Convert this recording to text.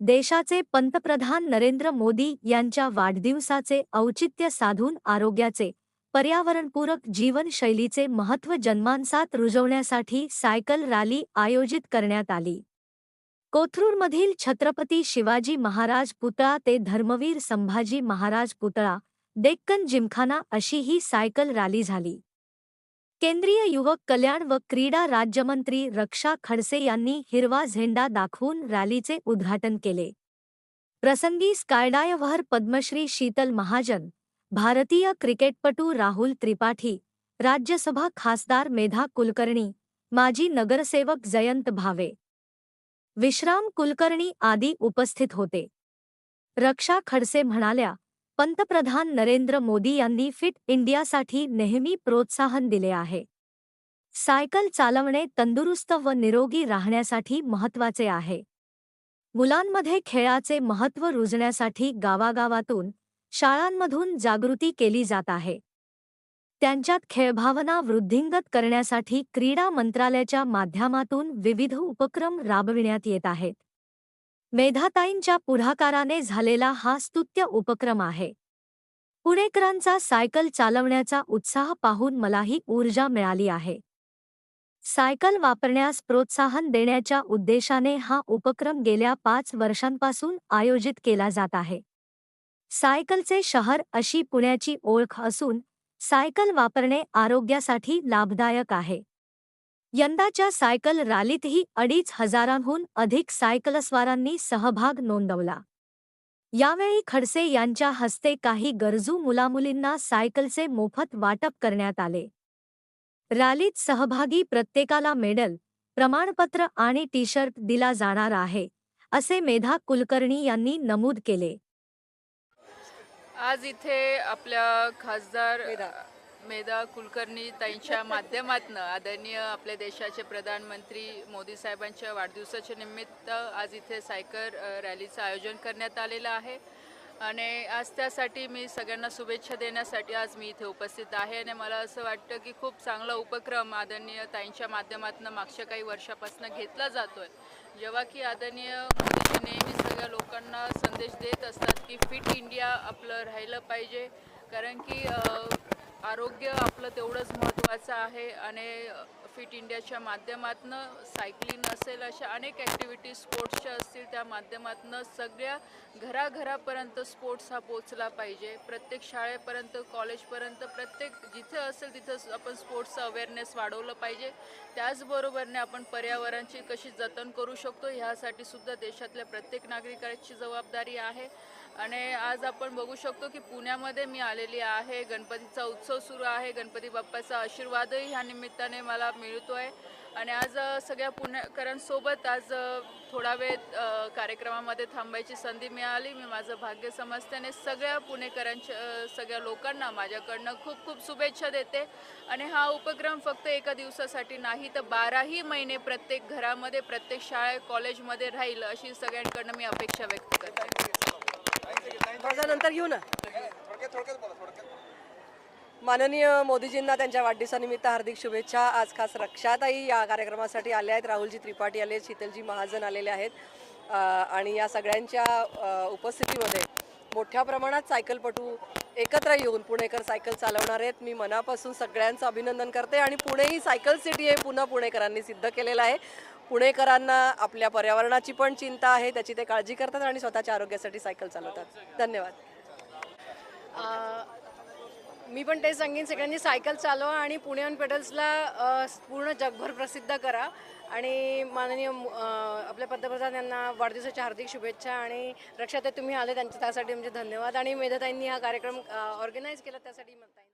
देशाचे पंतप्रधान नरेंद्र मोदी यांच्या वाढदिवसाचे औचित्य साधून आरोग्याचे पर्यावरणपूरक जीवनशैलीचे महत्त्व जन्मांसात रुजवण्यासाठी सायकल रॅली आयोजित करण्यात आली. कोथरूरमधील छत्रपती शिवाजी महाराज पुतळा ते धर्मवीर संभाजी महाराज पुतळा डेक्कन जिमखाना अशी ही सायकल रॅली झाली. केंद्रीय युवक कल्याण व क्रीडा राज्यमंत्री रक्षा खडसे यांनी हिरवा झेंडा दाखवून रॅलीचे उद्घाटन केले. प्रसंगी स्कायडायव्हर पद्मश्री शीतल महाजन भारतीय क्रिकेटपटू राहुल त्रिपाठी राज्यसभा खासदार मेधा कुलकर्णी माजी नगरसेवक जयंत भावे विश्राम कुलकर्णी आदी उपस्थित होते. रक्षा खडसे म्हणाल्या पंतप्रधान नरेंद्र मोदी यांनी फिट इंडियासाठी नेहमी प्रोत्साहन दिले आहे. सायकल चालवणे तंदुरुस्त व निरोगी राहण्यासाठी महत्त्वाचे आहे. मुलांमध्ये खेळाचे महत्त्व रुजण्यासाठी गावागावातून शाळांमधून जागृती केली जात आहे. त्यांच्यात खेळभावना वृद्धिंगत करण्यासाठी क्रीडा मंत्रालयाच्या माध्यमातून विविध उपक्रम राबविण्यात येत आहेत. मेधाताईंच्या पुढाकाराने झालेला हा स्तुत्य उपक्रम आहे. पुणेकरांचा सायकल चालवण्याचा उत्साह पाहून मलाही ऊर्जा मिळाली आहे. सायकल वापरण्यास प्रोत्साहन देण्याच्या उद्देशाने हा उपक्रम गेल्या पाच वर्षांपासून आयोजित केला जात आहे. सायकलचे शहर अशी पुण्याची ओळख असून सायकल वापरणे आरोग्यासाठी लाभदायक आहे. यंदाच्या सायकल रॅलीतही अडीच हजारांहून अधिक सायकलस्वारांनी सहभाग नोंदवला. यावेळी खडसे यांच्या हस्ते काही गरजू मुलामुलींना सायकलचे मोफत वाटप करण्यात आले. रॅलीत सहभागी प्रत्येकाला मेडल प्रमाणपत्र आणि टी शर्ट दिला जाणार आहे असे मेधा कुलकर्णी यांनी नमूद केले. आज इथे आपल्या खासदार मेधा कुलकर्णी ताईंच्या माध्यमातून आदरणीय आपल्या देशाचे प्रधानमंत्री मोदी साहेबांच्या वाढदिवसाच्या निमित्त आज इथे सायकल रॅलीचं आयोजन करण्यात आलेलं आहे. आणि आज त्यासाठी मी सगळ्यांना शुभेच्छा देण्यासाठी आज मी इथे उपस्थित आहे. आणि मला असं वाटतं की खूप चांगला उपक्रम आदरणीय ताईंच्या माध्यमातून मागच्या काही वर्षापासून घेतला जातो आहे जेव्हा की आदरणीय मोदीजी नेहमी सगळ्या लोकांना संदेश देत असतात की फिट इंडिया आपलं राहिलं पाहिजे. कारण की आरोग्य आपलं तेवढंच महत्त्वाचं आहे आणि फिट इंडियाच्या माध्यमातून सायकलिंग असेल अशा अनेक ॲक्टिव्हिटीज स्पोर्ट्सच्या असतील त्या माध्यमातून सगळ्या घराघरापर्यंत स्पोर्ट्स हा पोचला पाहिजे. प्रत्येक शाळेपर्यंत कॉलेजपर्यंत प्रत्येक जिथे असेल तिथं आपण स्पोर्ट्सचं अवेअरनेस वाढवलं पाहिजे. त्याचबरोबरने आपण पर्यावरणाची कशी जतन करू शकतो ह्यासाठी सुद्धा देशातल्या प्रत्येक नागरिकाची जबाबदारी आहे. आणि आज आपण बघू शकतो की पुण्यामध्ये मी आलेली आहे. गणपतीचा उत्सव सुरू आहे. गणपती बाप्पाचा आशीर्वादही ह्या निमित्ताने मला मिळतो आहे आणि आज सगळ्या पुणेकरांसोबत आज थोडा वेळ कार्यक्रमामध्ये थांबायची संधी मिळाली. मी माझं भाग्य समजते आणि सगळ्या पुणेकरांच्या सगळ्या लोकांना माझ्याकडनं खूप खूप शुभेच्छा देते. आणि हा उपक्रम फक्त एका दिवसासाठी नाही तर बाराही महिने प्रत्येक घरामध्ये प्रत्येक शाळेत कॉलेजमध्ये राहील अशी सगळ्यांकडनं मी अपेक्षा व्यक्त करते. माझा नंतर घेऊ ना. माननीय मोदीजींना त्यांच्या वाढदिवसानिमित्त हार्दिक शुभेच्छा. आज खास रक्षाताई या कार्यक्रमासाठी आल्या आहेत. राहुलजी त्रिपाठी आले आहेत. शीतलजी महाजन आलेले आहेत. आणि या सगळ्यांच्या उपस्थितीमध्ये मोठ्या प्रमाणात सायकलपटू एकत्र येऊन पुणेकर सायकल चालवणार आहेत. मी मनापासून सगळ्यांचं अभिनंदन करते आणि पुणे ही सायकल सिटी आहे पुन्हा पुणेकरांनी सिद्ध केलेलं आहे. पुणेकरांना आपल्या पर्यावरणाची पण चिंता आहे त्याची ते काळजी करतात आणि स्वतःच्या आरोग्यासाठी सायकल चालवतात. धन्यवाद. मी पण ते सांगेन सगळ्यांनी सायकल चालवा आणि पुणे पेडल्सला पूर्ण जगभर प्रसिद्ध करा. आणि माननीय आपल्या पंतप्रधान यांना वाढदिवसाच्या हार्दिक शुभेच्छा आणि रक्षाताई तुम्ही आले त्यांच्या त्यासाठी म्हणजे धन्यवाद. आणि मेधाताईंनी हा कार्यक्रम ऑर्गनाईज केला त्यासाठी म्हणता